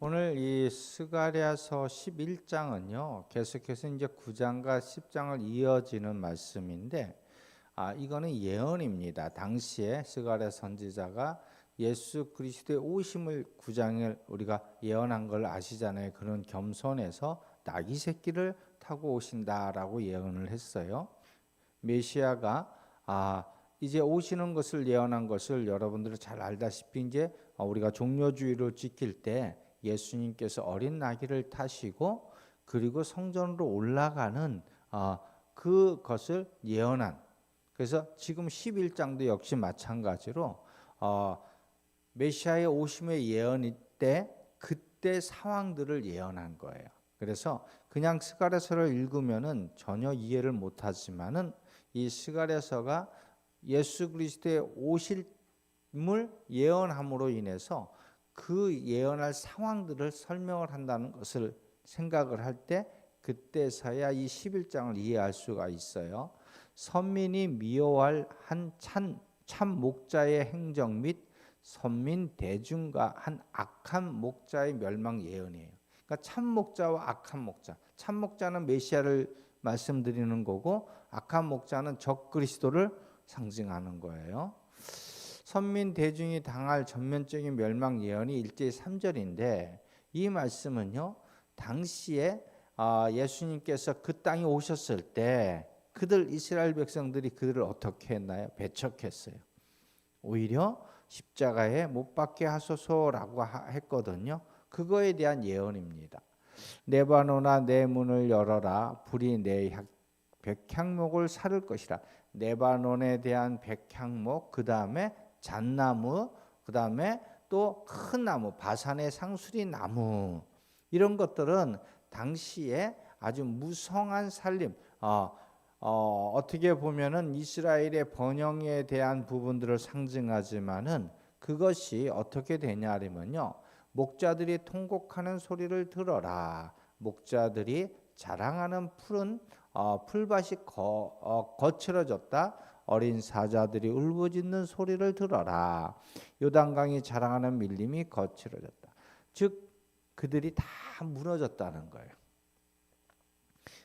오늘 이 스가랴서 11장은요. 계속해서 이제 9장과 10장을 이어지는 말씀인데 아, 이거는 예언입니다. 당시에 스가랴 선지자가 예수 그리스도의 오심을 9장을 우리가 예언한 걸 아시잖아요. 그런 겸손해서 나귀 새끼를 타고 오신다라고 예언을 했어요. 메시아가 아 이제 오시는 것을 예언한 것을 여러분들은 잘 알다시피 이제 우리가 종료주의를 지킬 때 예수님께서 어린 나귀를 타시고 그리고 성전으로 올라가는 어, 그것을 예언한 그래서 지금 11장도 역시 마찬가지로 어, 메시아의 오심의 예언일 때 그때 상황들을 예언한 거예요. 그래서 그냥 스가랴서를 읽으면은 전혀 이해를 못하지만은 이 스가랴서가 예수 그리스도의 오실을 예언함으로 인해서 그 예언할 상황들을 설명을 한다는 것을 생각을 할 때 그때서야 이 11장을 이해할 수가 있어요. 선민이 미워할 한참 참 목자의 행정 및 선민 대중과 한 악한 목자의 멸망 예언이에요. 그러니까 참 목자와 악한 목자. 참 목자는 메시아를 말씀드리는 거고 악한 목자는 적 그리스도를 상징하는 거예요. 선민 대중이 당할 전면적인 멸망 예언이 1제 3절인데 이 말씀은요. 당시에 아, 예수님께서 그 땅에 오셨을 때 그들 이스라엘 백성들이 그들을 어떻게 했나요? 배척했어요. 오히려 십자가에 못 박게 하소서라고 했거든요. 그거에 대한 예언입니다. 네바노나 내 문을 열어라 불이 내 백향목을 사를 것이라. 네바논에 대한 백향목 그 다음에 잣나무, 그 다음에 또 큰 나무, 바산의 상수리 나무 이런 것들은 당시에 아주 무성한 살림, 어, 어, 어떻게 보면은 이스라엘의 번영에 대한 부분들을 상징하지만은 그것이 어떻게 되냐면요. 목자들이 통곡하는 소리를 들어라. 목자들이 자랑하는 푸른 어, 풀밭이 거, 어, 거칠어졌다. 어린 사자들이 울부짖는 소리를 들어라. 요단강이 자랑하는 밀림이 거칠어졌다. 즉 그들이 다 무너졌다는 거예요.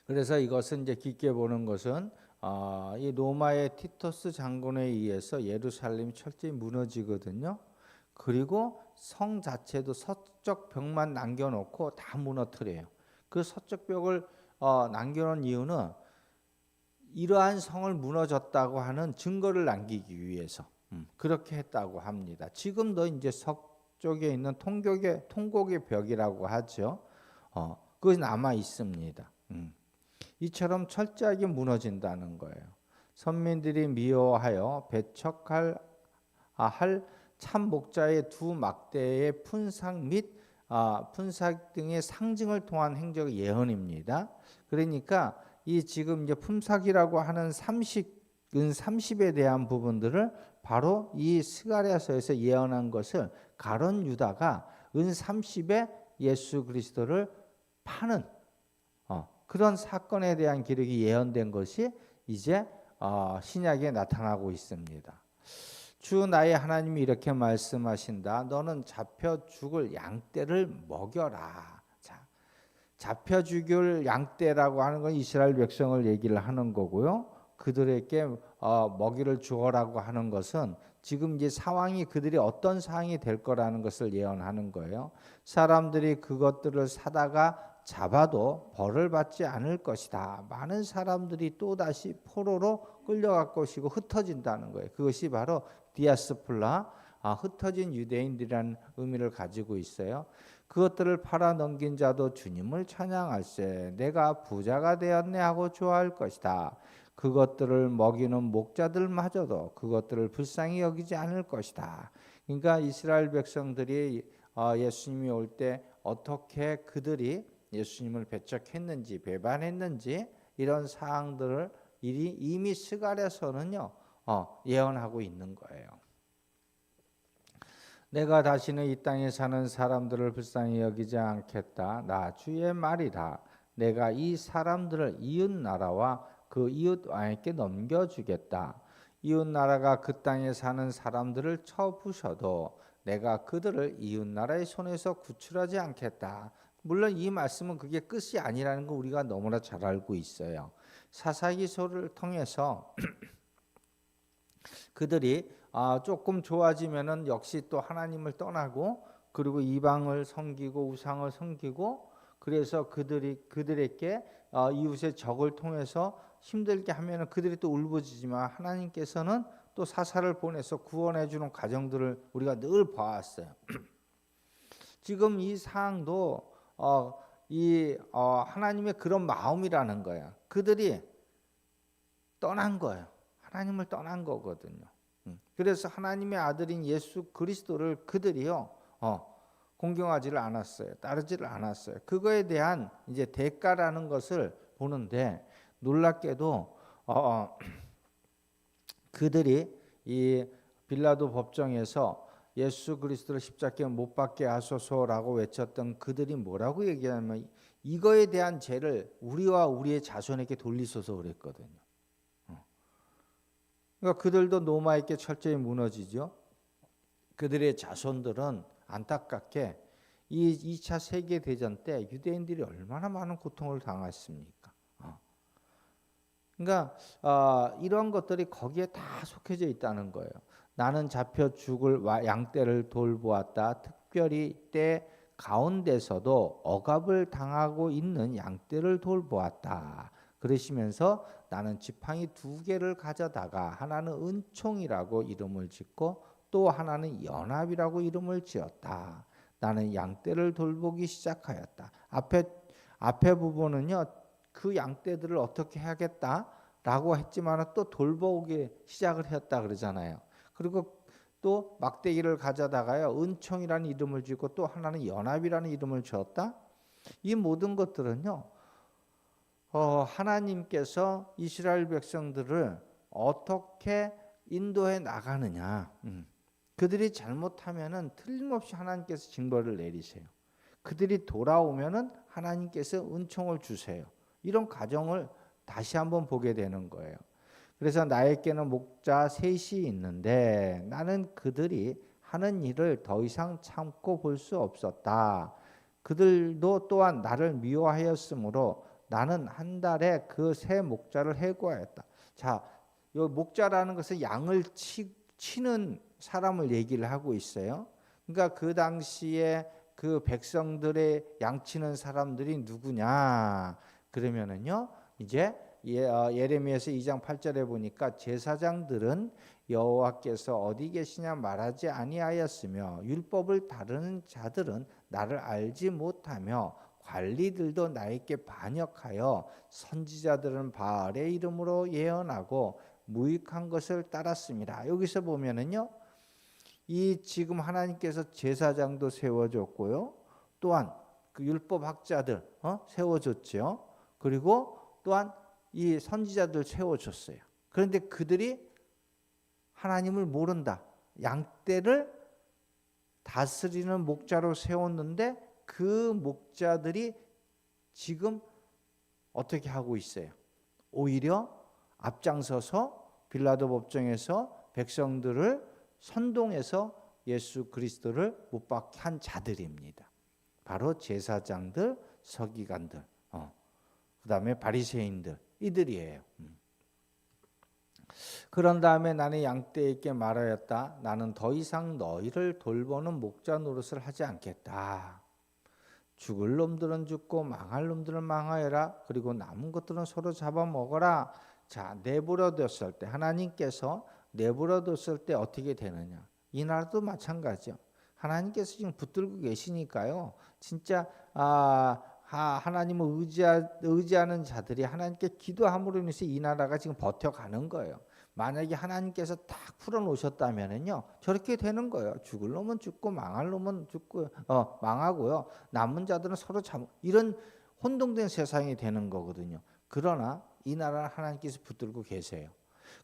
그래서 이것은 이제 깊게 보는 것은 어, 이 로마의 티토스 장군에 의해서 예루살렘이 철저히 무너지거든요. 그리고 성 자체도 서쪽 벽만 남겨놓고 다 무너뜨려요. 그 서쪽 벽을 어, 남겨놓은 이유는 이러한 성을 무너졌다고 하는 증거를 남기기 위해서 음, 그렇게 했다고 합니다. 지금도 이제 서쪽에 있는 통곡의 통곡의 벽이라고 하죠. 어, 그것이 남아 있습니다. 음. 이처럼 철저하게 무너진다는 거예요. 선민들이 미워하여 배척할 아, 할 참 목자의 두 막대의 fun삭 및 아, fun삭 등의 상징을 통한 행적 예언입니다. 그러니까 이 지금 이제 품삭이라고 하는 30, 은 30에 대한 부분들을 바로 이 스가랴서에서 예언한 것을 가론 유다가 은 30에 예수 그리스도를 파는 어, 그런 사건에 대한 기록이 예언된 것이 이제 어, 신약에 나타나고 있습니다. 주 나의 하나님이 이렇게 말씀하신다. 너는 잡혀 죽을 양떼를 먹여라. 잡혀 죽일 양떼라고 하는 건 이스라엘 백성을 얘기를 하는 거고요. 그들에게 어, 먹이를 주어라고 하는 것은 지금 이제 상황이 그들이 어떤 상황이 될 거라는 것을 예언하는 거예요. 사람들이 그것들을 사다가 잡아도 벌을 받지 않을 것이다. 많은 사람들이 또 다시 포로로 끌려갈 것이고 흩어진다는 거예요. 그것이 바로 디아스플라, 아, 흩어진 유대인들이라는 의미를 가지고 있어요. 그것들을 팔아 넘긴 자도 주님을 찬양할세 내가 부자가 되었네 하고 좋아할 것이다. 그것들을 먹이는 목자들마저도 그것들을 불쌍히 여기지 않을 것이다. 그러니까 이스라엘 백성들이 어, 예수님이 올 때 어떻게 그들이 예수님을 배척했는지 배반했는지 이런 사항들을 이미 스가랴서는요 어, 예언하고 있는 거예요. 내가 다시는 이 땅에 사는 사람들을 불쌍히 여기지 않겠다. 나 주의 말이다. 내가 이 사람들을 이웃 나라와 그 이웃 왕에게 넘겨주겠다. 이웃 나라가 그 땅에 사는 사람들을 쳐 부셔도 내가 그들을 이웃 나라의 손에서 구출하지 않겠다. 물론 이 말씀은 그게 끝이 아니라는 거 우리가 너무나 잘 알고 있어요. 사사기서를 통해서 그들이 아, 조금 좋아지면은 역시 또 하나님을 떠나고 그리고 이방을 섬기고 우상을 섬기고 그래서 그들이 그들에게 어, 이웃의 적을 통해서 힘들게 하면은 그들이 또 울부짖지만 하나님께서는 또 사사를 보내서 구원해 주는 과정들을 우리가 늘 봐왔어요. 지금 이 사항도 어, 이 어, 하나님의 그런 마음이라는 거야. 그들이 떠난 거예요. 하나님을 떠난 거거든요. 음. 그래서 하나님의 아들인 예수 그리스도를 그들이요 어, 공경하지를 않았어요. 따르지를 않았어요. 그거에 대한 이제 대가라는 것을 보는데 놀랍게도 어, 어, 그들이 이 빌라도 법정에서 예수 그리스도를 십자가에 못 박게 하소서라고 외쳤던 그들이 뭐라고 얘기하냐면 이거에 대한 죄를 우리와 우리의 자손에게 돌리소서 그랬거든요. 어. 그러니까 그들도 노마에게 철저히 무너지죠. 그들의 자손들은 안타깝게 이 2차 세계 대전 때 유대인들이 얼마나 많은 고통을 당했습니까? 어. 그러니까 어, 이런 것들이 거기에 다 속해져 있다는 거예요. 나는 잡혀 죽을 양떼를 돌보았다. 특별히 때 가운데서도 억압을 당하고 있는 양떼를 돌보았다. 그러시면서 나는 지팡이 두 개를 가져다가 하나는 은총이라고 이름을 짓고 또 하나는 연합이라고 이름을 지었다. 나는 양떼를 돌보기 시작하였다. 앞에 앞에 부분은요. 그 양떼들을 어떻게 해야겠다라고 했지만 또 돌보기 시작을 했다 그러잖아요. 그리고 또 막대기를 가져다가요 은총이라는 이름을 지고 또 하나는 연합이라는 이름을 지었다. 이 모든 것들은요 어, 하나님께서 이스라엘 백성들을 어떻게 인도해 나가느냐. 음. 그들이 잘못하면은 틀림없이 하나님께서 징벌을 내리세요. 그들이 돌아오면은 하나님께서 은총을 주세요. 이런 과정을 다시 한번 보게 되는 거예요. 그래서 나에게는 목자 셋이 있는데 나는 그들이 하는 일을 더 이상 참고 볼 수 없었다. 그들도 또한 나를 미워하였으므로 나는 한 달에 그 세 목자를 해고하였다. 자, 이 목자라는 것은 양을 치, 치는 사람을 얘기를 하고 있어요. 그러니까 그 당시에 그 백성들의 양치는 사람들이 누구냐? 그러면은요. 이제 예, 어, 예레미야서 2장 8절에 보니까 제사장들은 여호와께서 어디 계시냐 말하지 아니하였으며 율법을 다루는 자들은 나를 알지 못하며 관리들도 나에게 반역하여 선지자들은 바알의 이름으로 예언하고 무익한 것을 따랐습니다. 여기서 보면은요. 이 지금 하나님께서 제사장도 세워줬고요. 또한 그 율법 학자들 어? 세워줬죠. 그리고 또한 이 선지자들 세워줬어요. 그런데 그들이 하나님을 모른다. 양떼를 다스리는 목자로 세웠는데 그 목자들이 지금 어떻게 하고 있어요? 오히려 앞장서서 빌라도 법정에서 백성들을 선동해서 예수 그리스도를 못 박게 한 자들입니다. 바로 제사장들, 서기관들, 어. 그 다음에 바리새인들 이들이에요. 음. 그런 다음에 나는 양떼에게 말하였다. 나는 더 이상 너희를 돌보는 목자 노릇을 하지 않겠다. 죽을 놈들은 죽고 망할 놈들은 망하여라. 그리고 남은 것들은 서로 잡아먹어라. 자, 내버려뒀을 때 하나님께서 내버려뒀을 때 어떻게 되느냐? 이 나라도 마찬가지요. 하나님께서 지금 붙들고 계시니까요. 진짜 아 하나님을 의지하, 의지하는 자들이 하나님께 기도함으로 인해서 이 나라가 지금 버텨가는 거예요. 만약에 하나님께서 딱 풀어놓으셨다면은요 저렇게 되는 거예요. 죽을 놈은 죽고 망할 놈은 죽고 어, 망하고요. 남은 자들은 서로 참 이런 혼동된 세상이 되는 거거든요. 그러나 이 나라를 하나님께서 붙들고 계세요.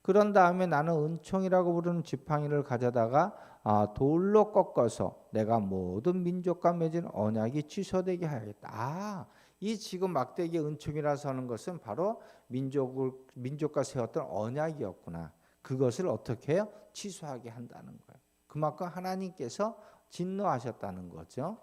그런 다음에 나는 은총이라고 부르는 지팡이를 가져다가 아, 돌로 꺾어서 내가 모든 민족과 맺은 언약이 취소되게 하겠다. 아, 이 지금 막대기 은총이라서 하는 것은 바로 민족을 민족과 세웠던 언약이었구나. 그것을 어떻게 해요? 취소하게 한다는 거예요. 그만큼 하나님께서 진노하셨다는 거죠.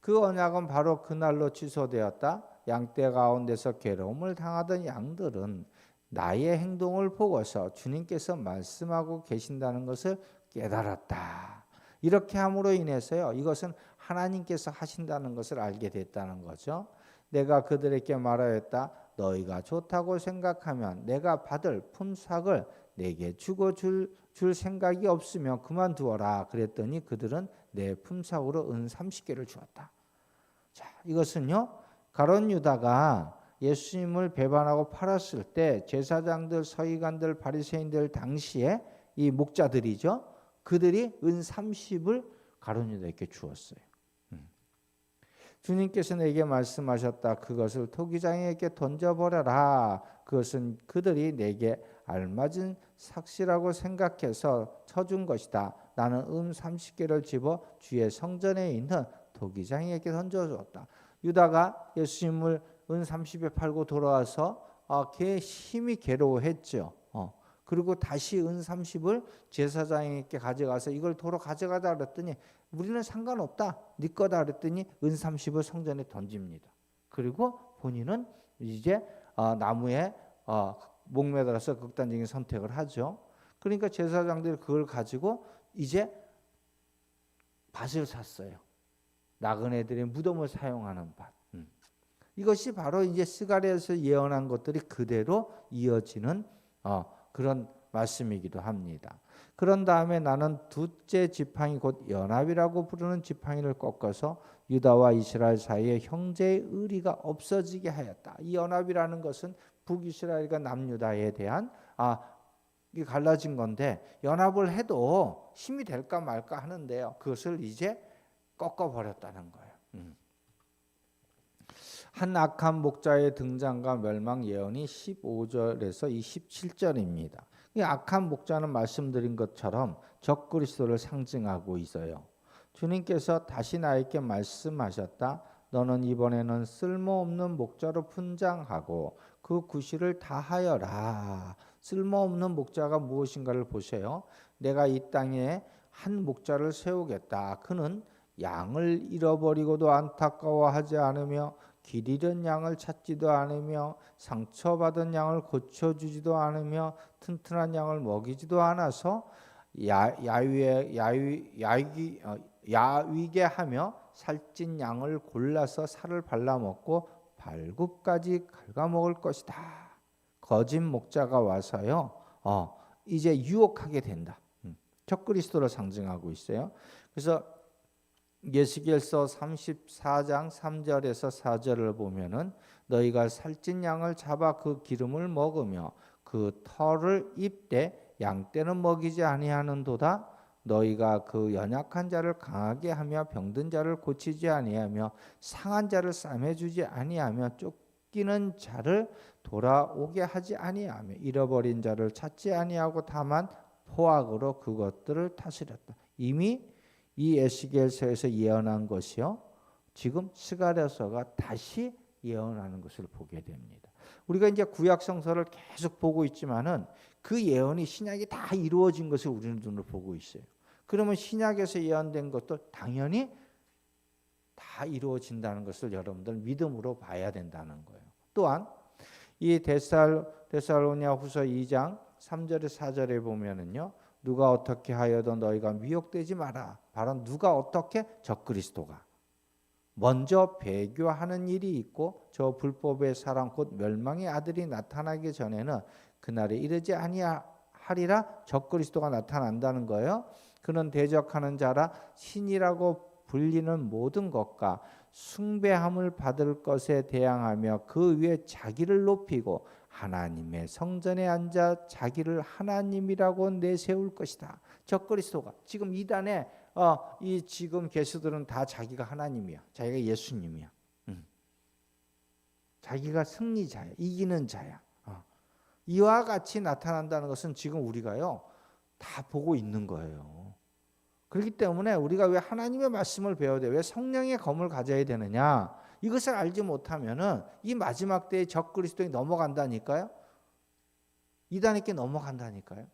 그 언약은 바로 그날로 취소되었다. 양떼 가운데서 괴로움을 당하던 양들은 나의 행동을 보고서 주님께서 말씀하고 계신다는 것을 깨달았다. 이렇게 함으로 인해서요. 이것은 하나님께서 하신다는 것을 알게 됐다는 거죠. 내가 그들에게 말하였다. 너희가 좋다고 생각하면 내가 받을 품삯을 내게 주고 줄, 줄 생각이 없으면 그만두어라. 그랬더니 그들은 내 품삯으로 은 30개를 주었다. 자, 이것은요. 가론 유다가 예수님을 배반하고 팔았을 때 제사장들, 서기관들, 바리새인들 당시에 이 목자들이죠. 그들이 은 30을 가론 유다에게 주었어요. 음. 주님께서 내게 말씀하셨다. 그것을 토기장에게 던져버려라. 그것은 그들이 내게 알맞은 삭시라고 생각해서 쳐준 것이다. 나는 음 30개를 집어 주의 성전에 있는 토기장에게 던져주었다. 유다가 예수님을 은 30에 팔고 돌아와서 아, 걔 힘이 괴로워했죠. 어. 그리고 다시 은 30을 제사장에게 가져가서 이걸 도로 가져가다 그랬더니 우리는 상관없다. 네 거다 그랬더니 은 30을 성전에 던집니다. 그리고 본인은 이제 어, 나무에 어, 목매달아서 극단적인 선택을 하죠. 그러니까 제사장들이 그걸 가지고 이제 밭을 샀어요. 나그네들의 무덤을 사용하는 밭. 음. 이것이 바로 이제 스가랴에서 예언한 것들이 그대로 이어지는 어, 그런 말씀이기도 합니다. 그런 다음에 나는 둘째 지팡이 곧 연합이라고 부르는 지팡이를 꺾어서 유다와 이스라엘 사이에 형제의 의리가 없어지게 하였다. 이 연합이라는 것은 북이스라엘과 남유다에 대한 아 갈라진 건데 연합을 해도 힘이 될까 말까 하는데요. 그것을 이제 꺾어 버렸다는 거예요. 음. 한 악한 목자의 등장과 멸망 예언이 15절에서 이 17절입니다. 이 악한 목자는 말씀드린 것처럼 적그리스도를 상징하고 있어요. 주님께서 다시 나에게 말씀하셨다. 너는 이번에는 쓸모없는 목자로 분장하고 그 구실을 다하여라. 쓸모없는 목자가 무엇인가를 보세요. 내가 이 땅에 한 목자를 세우겠다. 그는 양을 잃어버리고도 안타까워하지 않으며 길 잃은 양을 찾지도 않으며 상처받은 양을 고쳐주지도 않으며 튼튼한 양을 먹이지도 않아서 야, 야위에 야위 야위 어, 야위게 하며 살찐 양을 골라서 살을 발라 먹고 발굽까지 갉아 먹을 것이다. 거짓 목자가 와서요. 어, 이제 유혹하게 된다. 음, 적그리스도를 상징하고 있어요. 그래서 예수결서 34장 3절에서 4절을 보면은 너희가 살찐 양을 잡아 그 기름을 먹으며 그 털을 입되 양떼는 먹이지 아니하는도다. 너희가 그 연약한 자를 강하게 하며 병든 자를 고치지 아니하며 상한 자를 싸매 주지 아니하며 쫓기는 자를 돌아오게 하지 아니하며 잃어버린 자를 찾지 아니하고 다만 포악으로 그것들을 다스렸다. 이미 이 에스겔서에서 예언한 것이요. 지금 스가랴서가 다시 예언하는 것을 보게 됩니다. 우리가 이제 구약 성서를 계속 보고 있지만은 그 예언이 신약이 다 이루어진 것을 우리는 눈으로 보고 있어요. 그러면 신약에서 예언된 것도 당연히 다 이루어진다는 것을 여러분들 믿음으로 봐야 된다는 거예요. 또한 이 데살 데살로니아 후서 2장 3절에 4절에 보면은요. 누가 어떻게 하여도 너희가 미혹되지 마라. 바로 누가 어떻게 적그리스도가 먼저 배교하는 일이 있고 저 불법의 사랑 곧 멸망의 아들이 나타나기 전에는 그날에 이르지 아니하리라 적그리스도가 나타난다는 거예요. 그는 대적하는 자라 신이라고 불리는 모든 것과 숭배함을 받을 것에 대항하며 그 위에 자기를 높이고 하나님의 성전에 앉아 자기를 하나님이라고 내세울 것이다. 적그리스도가 지금 이단에 어, 이 지금 개수들은 다 자기가 하나님이야. 자기가 예수님이야. 음. 자기가 승리자야. 이기는 자야. 어. 이와 같이 나타난다는 것은 지금 우리가요. 다 보고 있는 거예요. 그렇기 때문에 우리가 왜 하나님의 말씀을 배워야 돼? 왜 성령의 검을 가져야 되느냐? 이것을 알지 못하면은 이 마지막 때에 적 그리스도에 넘어간다니까요. 이단에게 넘어간다니까요.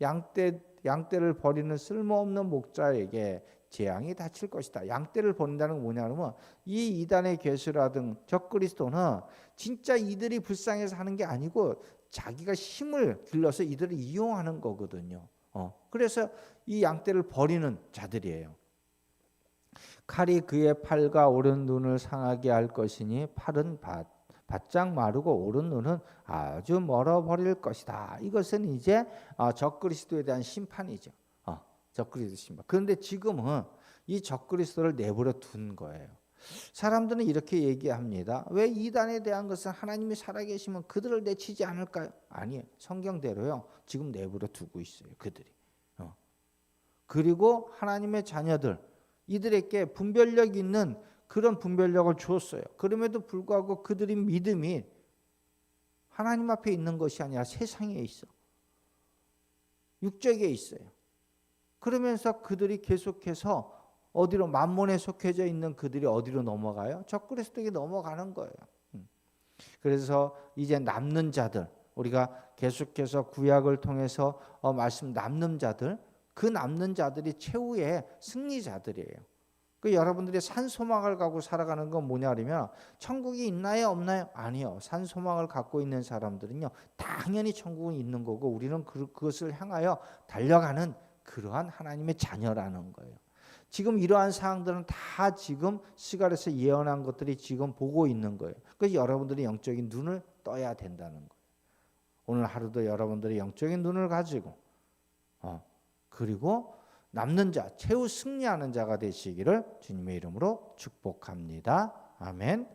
양떼 양떼를 버리는 쓸모없는 목자에게 재앙이 닥칠 것이다. 양떼를 버린다는 건 뭐냐면 이 이단의 괴수라든 적그리스도는 진짜 이들이 불쌍해서 하는 게 아니고 자기가 힘을 길러서 이들을 이용하는 거거든요. 어. 그래서 이 양떼를 버리는 자들이에요. 칼이 그의 팔과 오른 눈을 상하게 할 것이니 팔은 바, 바짝 마르고 오른 눈은 아주 멀어 버릴 것이다. 이것은 이제 어, 적그리스도에 대한 심판이죠. 어, 적그리스도 심판. 그런데 지금은 이 적그리스도를 내버려 둔 거예요. 사람들은 이렇게 얘기합니다. 왜 이단에 대한 것은 하나님이 살아계시면 그들을 내치지 않을까요? 아니에요. 성경대로요. 지금 내버려 두고 있어요. 그들이. 어. 그리고 하나님의 자녀들 이들에게 분별력 있는 그런 분별력을 주었어요. 그럼에도 불구하고 그들의 믿음이 하나님 앞에 있는 것이 아니라 세상에 있어. 육적에 있어요. 그러면서 그들이 계속해서 어디로 만몬에 속해져 있는 그들이 어디로 넘어가요? 적그리스도에게 넘어가는 거예요. 음. 그래서 이제 남는 자들 우리가 계속해서 구약을 통해서 어, 말씀 남는 자들 그 남는 자들이 최후의 승리자들이에요. 그 여러분들이 산 소망을 갖고 살아가는 건 뭐냐면 천국이 있나요 없나요? 아니요. 산 소망을 갖고 있는 사람들은요 당연히 천국은 있는 거고 우리는 그, 그것을 향하여 달려가는 그러한 하나님의 자녀라는 거예요. 지금 이러한 사항들은 다 지금 시갈에서 예언한 것들이 지금 보고 있는 거예요. 그래서 여러분들이 영적인 눈을 떠야 된다는 거예요. 오늘 하루도 여러분들이 영적인 눈을 가지고 어, 그리고 남는 자, 최후 승리하는 자가 되시기를 주님의 이름으로 축복합니다. 아멘.